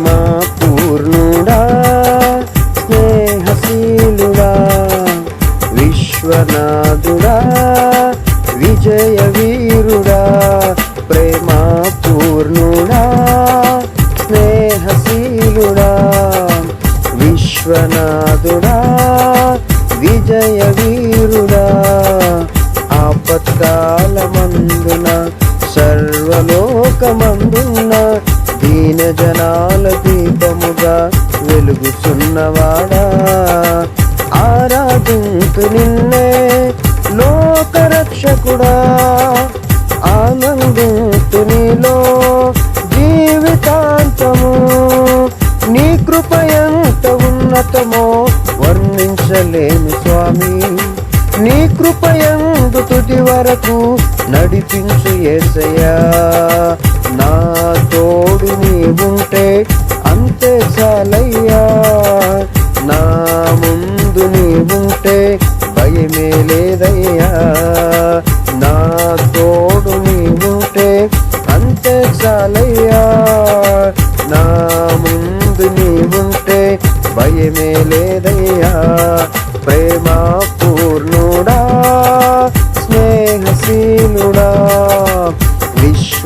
ప్రేమ పూర్ణుడా స్నేహశీలుడా విశ్వనాథుడా విజయ వీరుడా వెలుగుచున్నవాడా? ఆరాధింపు నిన్నే లోకరక్షకుడా. ఆనందింపు నీలో జీవితాంతము. నీ కృప ఎంత ఉన్నతమో వర్ణించలేను స్వామి. నీ కృప ఎందు తుది వరకు నడిపించు ఏసయ్యా నా తోడు నీవుంటే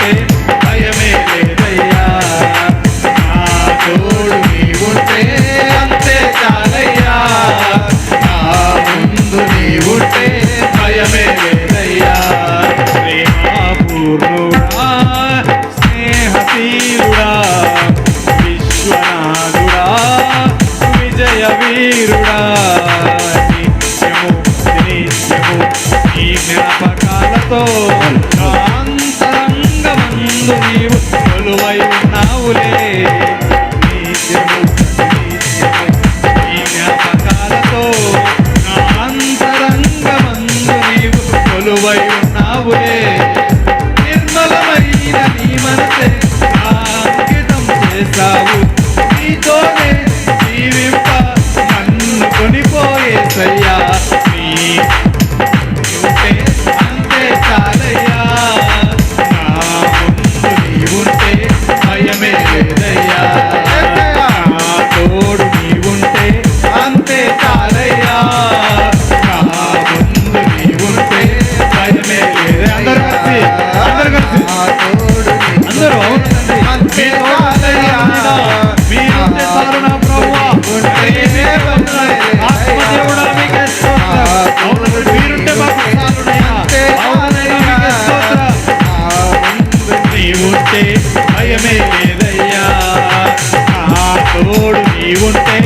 Hey. ఉంటే భయమే లేదయ్యా. నా తోడు నీవుంటే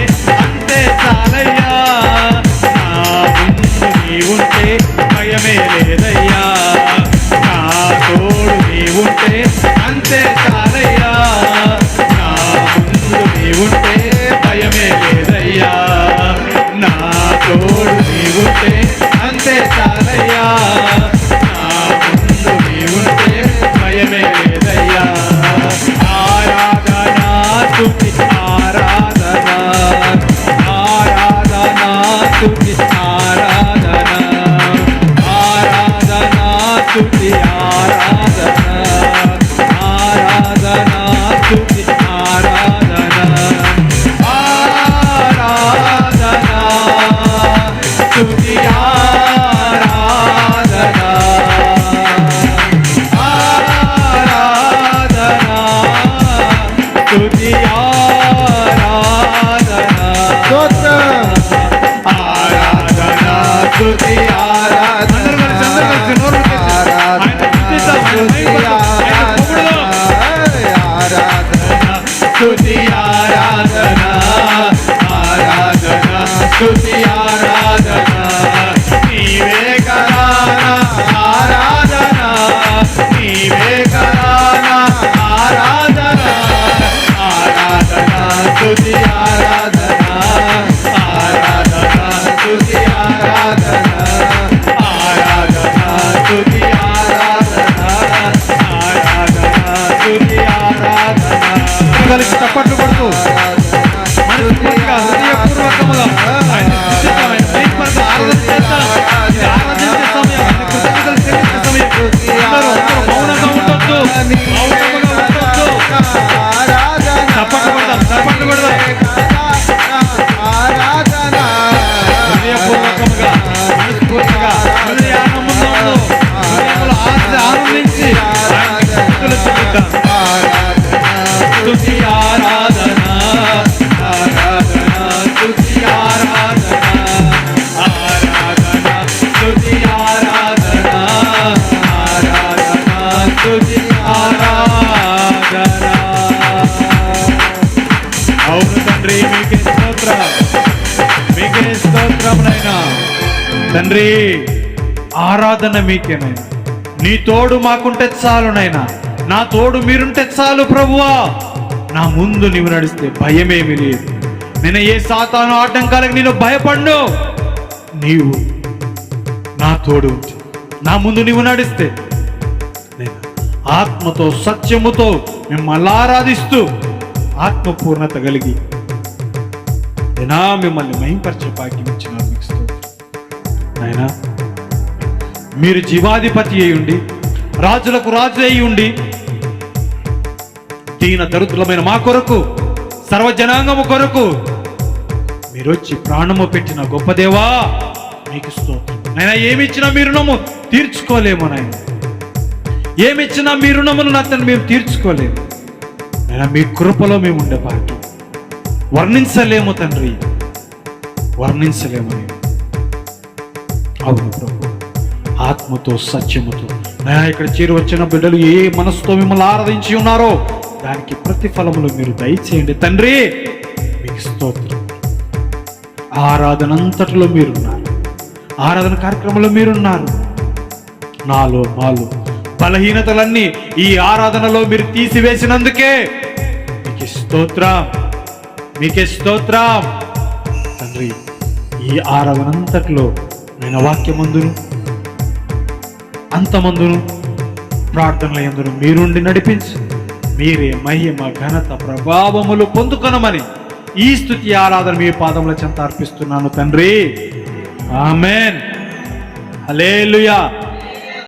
స్తుతి ఆరాధన ఆరాధన స్తుతి ఆరాధన నీవే కరాన ఆరాధన నీవే కలిసి తప్పట్లు కొడుతూ. మనస్ఫూర్తిగా హృదయపూర్వకముగా. ఆయన స్తుతిద్దాం, తండ్రి ఆరాధన మీకేనైనా. నీ తోడు మాకుంటే చాలునైనా నా తోడు మీరుంటే చాలు ప్రభువా. నా ముందు నీవు నడిస్తే భయమేమి లేదు. నేను ఏ సాతాను ఆటంకాలకు నేను భయపడ్ను. నీవు నా తోడు నా ముందు నీవు నడిస్తే నేను ఆత్మతో సత్యముతో మిమ్మల్ని ఆరాధిస్తూ ఆత్మపూర్ణత కలిగి నేనా మిమ్మల్ని మహింపరిచే భాగ్యం ఇచ్చిన నాయనా. మీరు జీవాధిపతి అయి ఉండి రాజులకు రాజు అయి ఉండి దీన దరిద్రులమైన మా కొరకు సర్వజనాంగము కొరకు మీరు వచ్చి ప్రాణము పెట్టిన గొప్ప దేవా మీకు స్తోత్రం. నైనా ఏమిచ్చినా మీ రుణము తీర్చుకోలేము నాయన. ఏమిచ్చినా మీ రుణమును అతను మేము తీర్చుకోలేము. నైనా మీ కృపలో మేము ఉండే వర్ణించలేము తండ్రి. వర్ణించలేము నేను అవును ప్రభు ఆత్మతో సత్యముతో నా ఇక్కడ చేరి వచ్చిన బిడ్డలు ఏ మనసుతో మిమ్మల్ని ఆరాధించి ఉన్నారో దానికి ప్రతిఫలములు మీరు దయచేయండి. తండ్రి మీకు స్తోత్రం. ఆరాధన అంతటిలో మీరున్నారు. ఆరాధన కార్యక్రమంలో మీరున్నారు. నాలో మాలో బలహీనతలన్నీ ఈ ఆరాధనలో మీరు తీసివేసినందుకే మీకు స్తోత్రం. మీకే స్తోత్రం. తండ్రి ఈ ఆరాధన అంతటిలో నేను వాక్యమందును అంతమందును ప్రార్థనల ఎందును మీరుండి నడిపించి. మీరే మహిమ ఘనత ప్రభావములు పొందుకొనమని ఈ స్థుతి ఆరాధన మీ పాదముల చెంత అర్పిస్తున్నాను తండ్రి. ఆమెన్. హలేలుయా